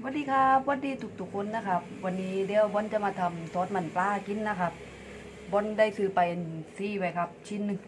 สวัสดีครับสวัสดีทุกๆคนนะครับ วันนี้เดี๋ยวบอนจะมาทำซอสมันปลากินนะครับบอนได้ซื้อไปซี่ไว้ครับ ชิ้นหนึ่ง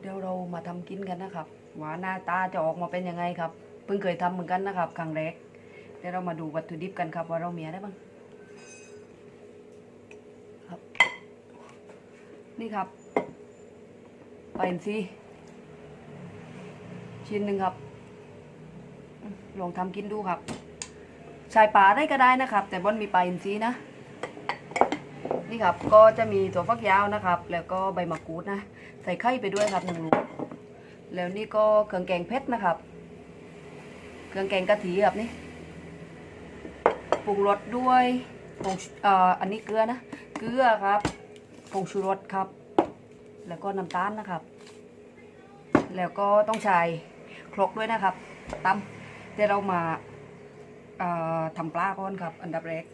เดี๋ยวเรามาทำกินกันนะครับว่าหน้าตาจะออกมาเป็นยังไงครับ เพิ่งเคยทำเหมือนกันนะครับครั้งแรกเดี๋ยวเรามาดูวัตถุดิบกันครับ ว่าเรามีอะไรบ้างครับ นี่ครับไปลาอินทรีชิ้นหนึ่งครับ ลองทำกินดูครับ ชายป่าได้ก็ได้นะครับ แต่บอนมีปลาอินทรีนะ นี่ครับก็จะมีถั่วฟักยาวนะครับ แล้วก็ใบมะกรูดนะ ใส่ไข่ไปด้วยครับหนึ่งลูกแล้วนี่ก็เครื่องแกงเพชรนะครับ เครื่องแกงกะทิครับนี่ปรุงรสด้วยผงเอ่ออันนี้เกลือนะ เกลือครับผงชูรสครับ แล้วก็น้ำตาลนะครับ แล้วก็ต้องใช้ครกด้วยนะครับตำเดี๋ยวเรามา ทำปลาก่อนครับ อันดับแรก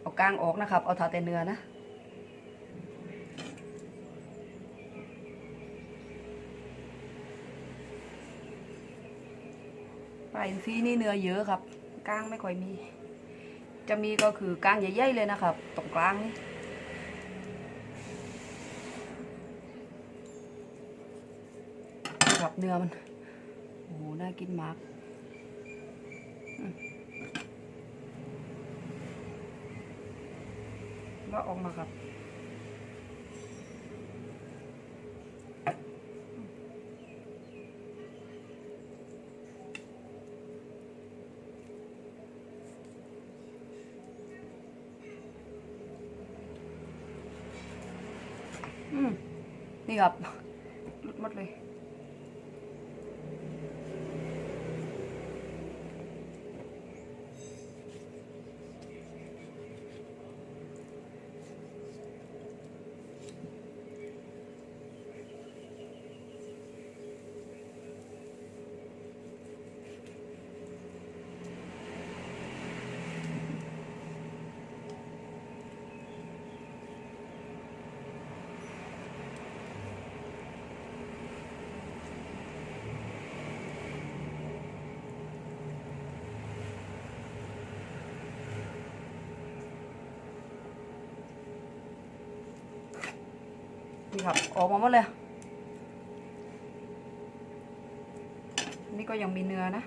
เอาก้างออกนะครับ เอาทาแต่เนื้อนะปลาอินทรีนี่เนื้อเยอะครับก้างไม่ค่อยมี จะมีก็คือก้างใหญ่ๆเลยนะครับ ตรงกลางนี่ครับเนื้อมันโอ้โหน่ากินมาก อืมแล้วออกมาครับอืมนี่ครับหลุดหมดเลย ครับ ออกมาหมดเลย นี่ก็ยังมีเนื้อนะ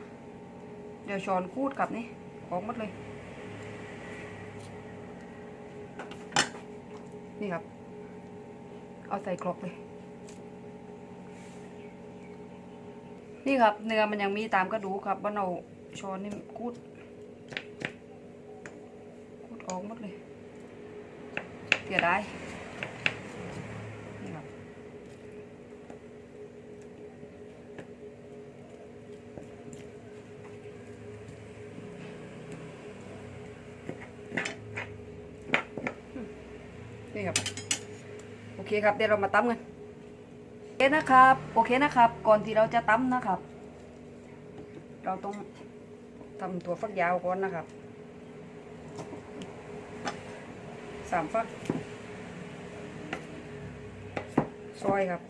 เดี๋ยวช้อนคูดกับนี่ ออกหมดเลย นี่ครับ เอาใส่กรอกเลย นี่ครับ เนื้อมันยังมีตามกระดูกครับบ้าเอาช้อนนี่คูดคูดออกหมดเลยเสียดาย นี่ครับ โอเคครับ เดี๋ยวเรามาตั้มกัน โอเคนะครับ โอเคนะครับ ก่อนที่เราจะตั้มนะครับ เราต้องทำตัวฟักยาวก่อนนะครับ สามฟัก ซอยครับ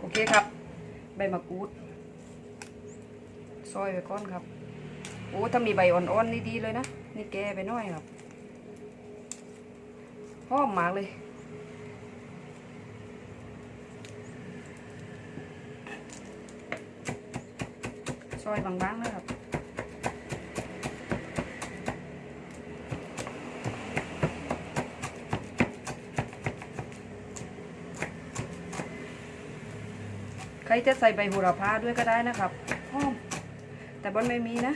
โอเคครับ ใบมะกรูด ซอยไปก้อนครับโอ้ถ้ามีใบอ่อนๆนี่ดีเลยนะนี่แกไปน้อยครับหอมมากเลยซอยบางๆนะครับใครจะใส่ใบโหระพาด้วยก็ได้นะครับหอม แต่บอนไม่มีนะ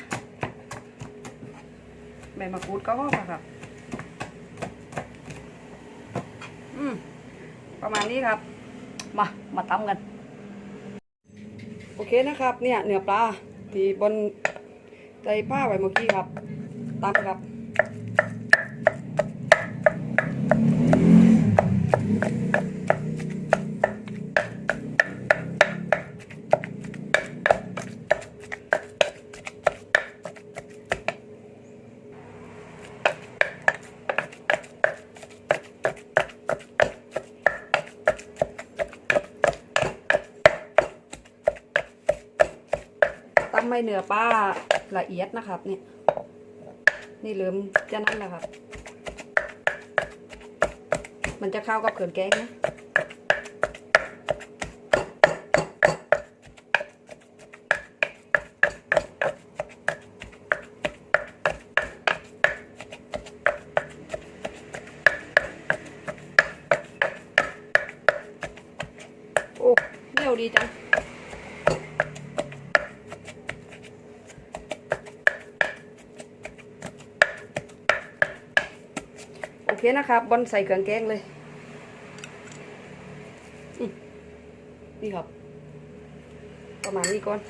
ใบมะกรูดก็หอมอะครับ อืม ประมาณนี้ครับ มา มาตำกัน โอเคนะครับ เนี่ยเนื้อปลา ที่บนใส่ผ้าไว้เมื่อกี้ครับตามครับ ให้เนื้อป้าละเอียดนะครับนี่นี่เริ่มจะนั่นแล้วครับ มันจะเข้ากับเขือนแกงนะโอ้เร็วดีจัง โอเค นะครับบอลใส่เครื่องแกงเลย นี่ครับ ประมาณนี้ก่อน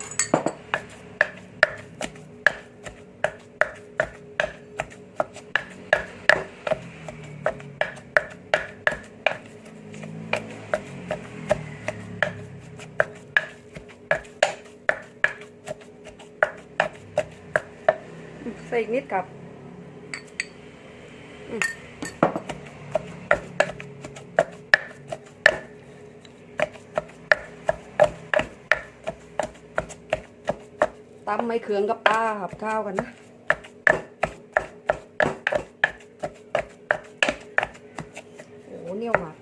ใส่อีกนิดครับำไม่เคืองกับปลาหับข้าวกันนะ โอ้เหนียวมาก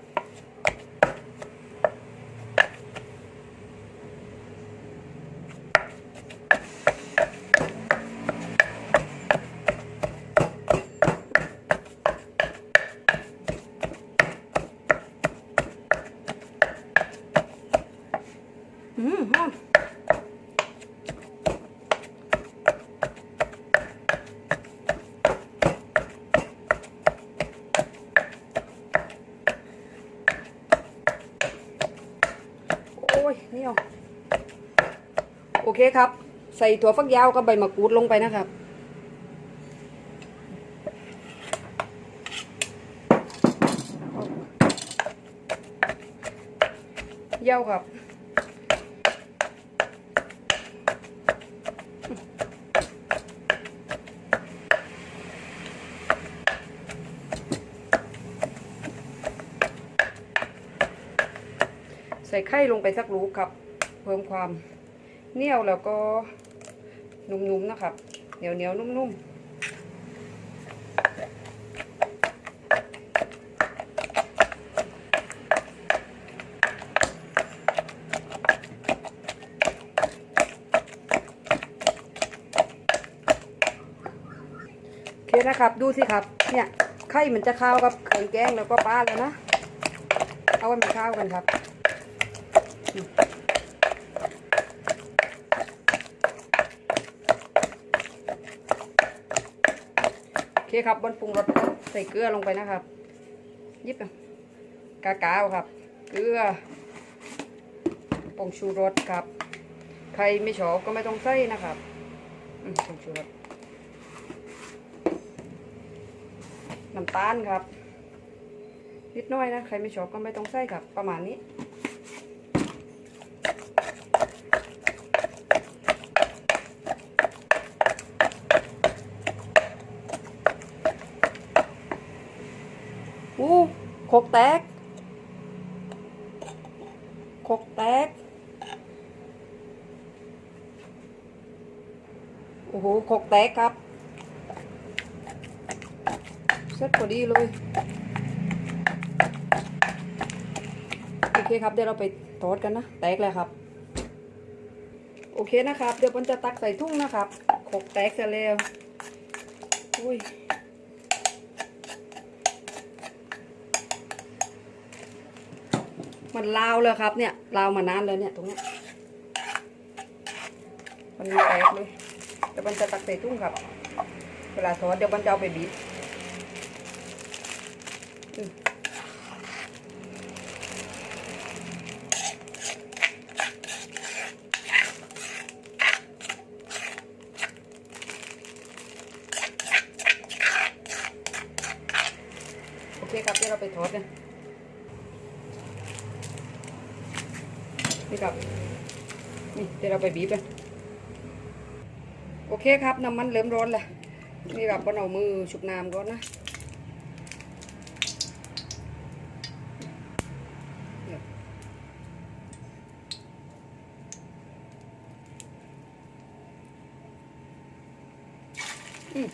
อืมหอม โอ้ยเหนี่ยวโอเครับ ใส่ถั่วฟักยาวกับใบมะกรูดลงไปนะครับ เย่าครับใส่ไข่ลงไปสักลูกครับ เพิ่มความ เหนียวแล้วก็นุ่มๆนะครับ เหนียวเหนียวๆนุ่มๆโอเคนะครับดูสิครับ เนี่ยไข่มันจะข้าวกับเครื่องแกงแล้วก็ปลาแล้วนะ เอาไว้มันข้าวกันครับ เคครับบนปรุงรสใส่เกลือลงไปนะครับ ยิบกากาวครับ เกลือผงชูรสครับ ใครไม่ชอบก็ไม่ต้องใส่นะครับอืมผงชูรสน้ำตาลครับนิดน้อยนะ ใครไม่ชอบก็ไม่ต้องใส่ครับ ประมาณนี้ อู้โคกแตกโคกแตก โอ้โหโคกแตกครับ เสร็จพอดีเลย โอเคครับ เดี๋ยวเราไปทอดกันนะ แตกแล้วครับ โอเคนะครับ เดี๋ยวมันจะตักใส่ทุ่งนะครับโคกแตกเสร็จแล้วอุ้ย มันลาวเลยครับเนี่ยลาวมานานเลยเนี่ยตรงนี้มันแตกเลยเดี๋ยวมันจะตักใส่ตุ้งครับ เวลาทอดเดี๋ยวมันจะเอาไปบีบโอเคครับเดี๋ยวเราไปทอดกัน ยนี่ครับนี่ที่เราไปบีบเลโอเคครับน้ำมันเริ่มร้อนแล้วนี่ครับก็เอามือชุบน้ำก่อนนะอืม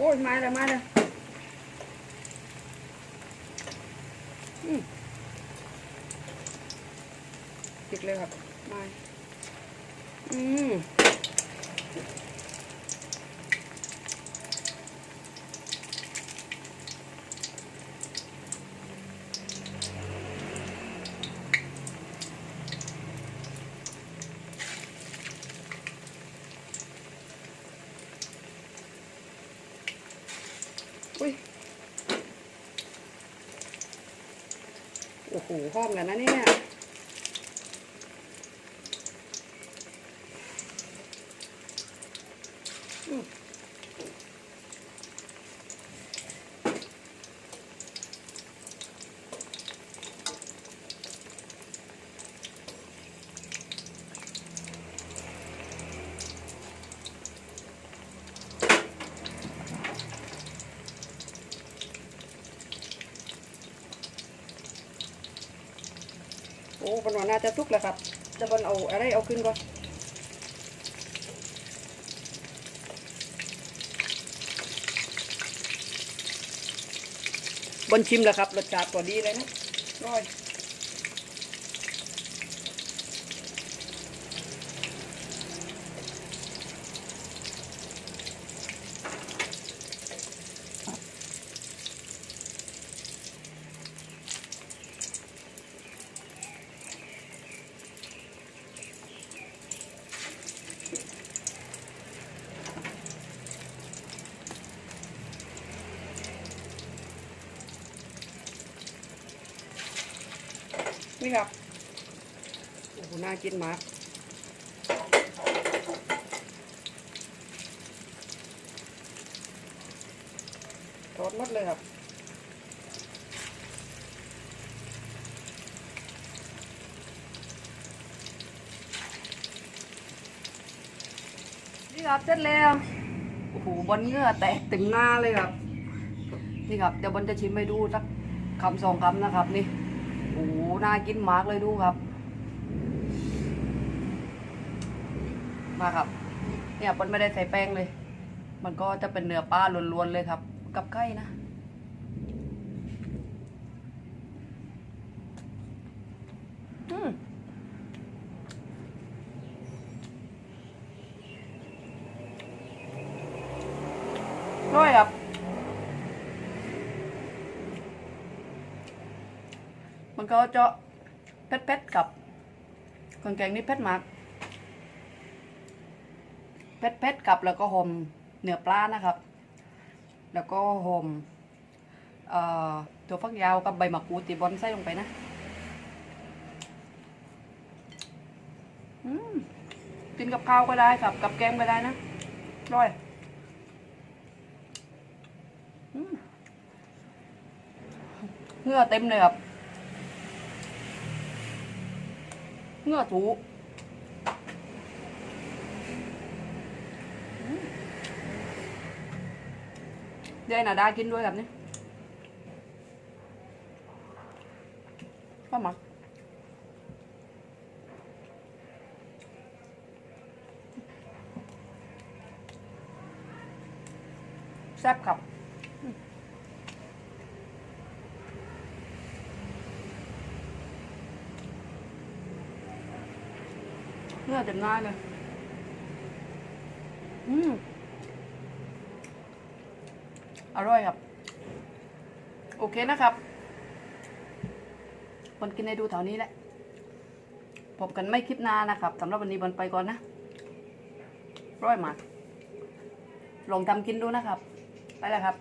โอ้ยมาแล้วมาแล้วอืมติดเลยครับมาอืม อุ้ยโอ้โหหอมกันนะเนี่ย อ้ปนว่าน่าจะทุกแล้วครับจะบนเอาอะไรเอาขึ้นก่อนบนชิมแล้วครับรสชาติพอดีเลยนะร้อย นี่ครับโอ้โหน่ากินมากทอดหมดเลยครับนี่ครับเสร็จแล้วโอ้โหบนเหงื่อแตกตึงหน้าเลยครับ นี่ครับเดี๋ยวบนจะชิมให้ดูสักคำสองคำนะครับนี่โอ้โห น่ากินมากเลยดูครับ มาครับ เนี่ยบนไม่ได้ใส่แป้งเลย มันก็จะเป็นเนื้อปลาล้วนๆเลยครับ กับไก่นะ อืมด้วยครับ ก็จะเผ็ดๆกับเครื่องแกงนี่เผ็ดมากเผ็ดๆกับแล้วก็หอมเนื้อปลานะครับ แล้วก็หอมเอ่อตัวฟักยาวกับใบมะกรูดตีบอลใส่ลงไปนะกินกับข้าวก็ได้ครับกับแกงก็ได้นะอร่อยอืมเหงื่อเต็มเลยครับ เหงื่อถูอืมเดี๋ยวไอ้นาดากินด้วยแบบนี้ก็หมักแซ่บครับอืม เนื้อเต็มหน้าเลย อืม อร่อยครับ โอเคนะครับบนกินให้ดูแถวนี้แหละ พบกันไม่คลิปหน้านะครับสำหรับวันนี้บนไปก่อนนะอร่อยมากลองทำกินดูนะครับ ไปแล้วครับ